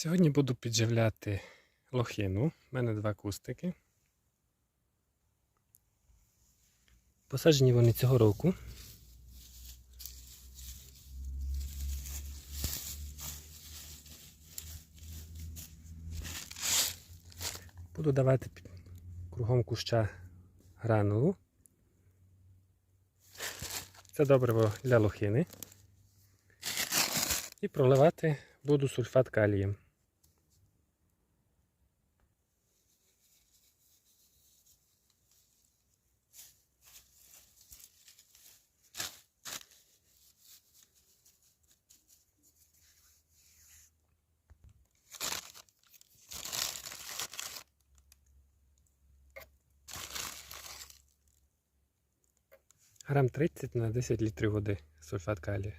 Сьогодні буду підживляти лохину. У мене два кустики. Посаджені вони цього року. Буду давати кругом куща гранулу. Це добриво для лохини. І проливати буду сульфат калієм. Грам 30 на 10 літрів води сульфат калія.